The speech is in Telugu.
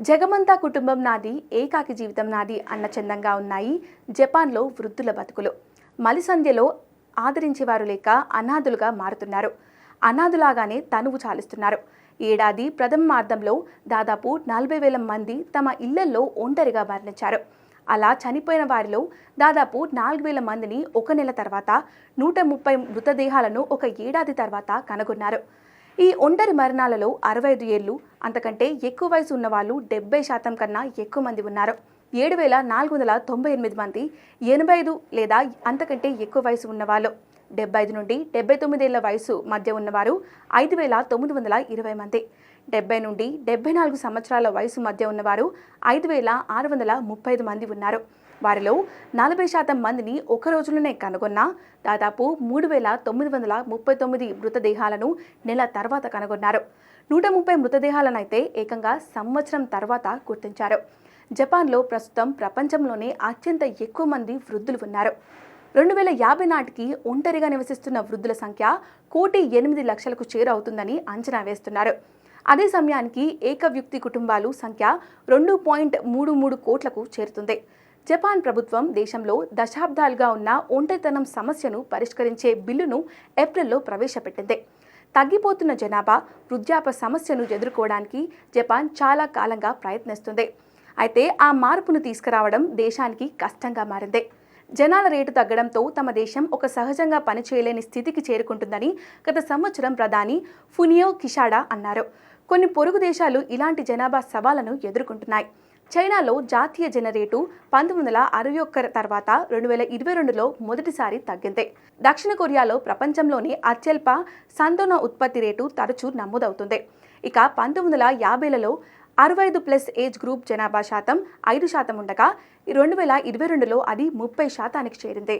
జగమంతా కుటుంబం నాది ఏకాకి జీవితం నాది అన్న చందంగా ఉన్నాయి జపాన్లో వృద్ధుల బతుకులు. మలిసంధ్యలో ఆదరించేవారు లేక అనాథులుగా మారుతున్నారు. అనాథులాగానే తనువు చాలిస్తున్నారు. ఏడాది ప్రథమార్థంలో దాదాపు నలభై వేల మంది తమ ఇళ్ళల్లో ఒంటరిగా మరణించారు. అలా చనిపోయిన వారిలో దాదాపు నాలుగు వేల మందిని ఒక నెల తర్వాత నూట ముప్పై మృతదేహాలను ఒక ఏడాది తర్వాత కనుగొన్నారు. ఈ ఒంటరి మరణాలలో అరవై ఐదు ఏళ్ళు అంతకంటే ఎక్కువ వయసు ఉన్న వాళ్ళు డెబ్బై శాతం కన్నా ఎక్కువ మంది ఉన్నారు. ఏడు వేల నాలుగు వందల తొంభై ఎనిమిది మంది ఎనభై ఐదు లేదా అంతకంటే ఎక్కువ వయసు ఉన్నవాళ్ళు. డెబ్బై ఐదు నుండి డెబ్బై తొమ్మిదేళ్ళ వయసు మధ్య ఉన్నవారు ఐదు వేల తొమ్మిది వందల ఇరవై మంది. డెబ్బై నుండి డెబ్బై నాలుగు సంవత్సరాల వయసు మధ్య ఉన్నవారు ఐదు వేల ఆరు వందల ముప్పై ఐదు మంది ఉన్నారు. వారిలో నలభై శాతం మందిని ఒక రోజులోనే కనుగొన్నా దాదాపు మూడు వేల తొమ్మిది వందల ముప్పై తొమ్మిది మృతదేహాలను నెల తర్వాత కనుగొన్నారు. నూట ముప్పై మృతదేహాలనైతే ఏకంగా సంవత్సరం తర్వాత గుర్తించారు. జపాన్లో ప్రస్తుతం ప్రపంచంలోనే అత్యంత ఎక్కువ మంది వృద్ధులు ఉన్నారు. రెండు వేల యాభై నాటికి ఒంటరిగా నివసిస్తున్న వృద్ధుల సంఖ్య కోటి ఎనిమిది లక్షలకు చేరవుతుందని అంచనా వేస్తున్నారు. అదే సమయానికి ఏకవ్యక్తి కుటుంబాలు సంఖ్య రెండు పాయింట్ మూడు మూడు కోట్లకు చేరుతుంది. జపాన్ ప్రభుత్వం దేశంలో దశాబ్దాలుగా ఉన్న ఒంటరితనం సమస్యను పరిష్కరించే బిల్లును ఏప్రిల్లో ప్రవేశపెట్టింది. తగ్గిపోతున్న జనాభా వృద్ధాప సమస్యను ఎదుర్కోవడానికి జపాన్ చాలా కాలంగా ప్రయత్నిస్తుంది. అయితే ఆ మార్పును తీసుకురావడం దేశానికి కష్టంగా మారింది. జనాల రేటు తగ్గడంతో తమ దేశం ఒక సహజంగా పనిచేయలేని స్థితికి చేరుకుంటుందని గత సంవత్సరం ప్రధాని ఫునియో కిషాడా అన్నారు. కొన్ని పొరుగు దేశాలు ఇలాంటి జనాభా సవాళ్ళను ఎదుర్కొంటున్నాయి. చైనాలో జాతీయ జనరేటు పంతొమ్మిది వందల అరవై ఒక్క తర్వాత రెండు వేల ఇరవై రెండులో మొదటిసారి తగ్గింది. దక్షిణ కొరియాలో ప్రపంచంలోనే అత్యల్ప సంతాన ఉత్పత్తి రేటు తరచూ నమోదవుతుంది. ఇక పంతొమ్మిది వందల యాభైలలో అరవై ఐదు ప్లస్ ఏజ్ గ్రూప్ జనాభా శాతం ఐదు శాతం ఉండగా రెండు వేల ఇరవై రెండులో అది ముప్పై శాతానికి చేరింది.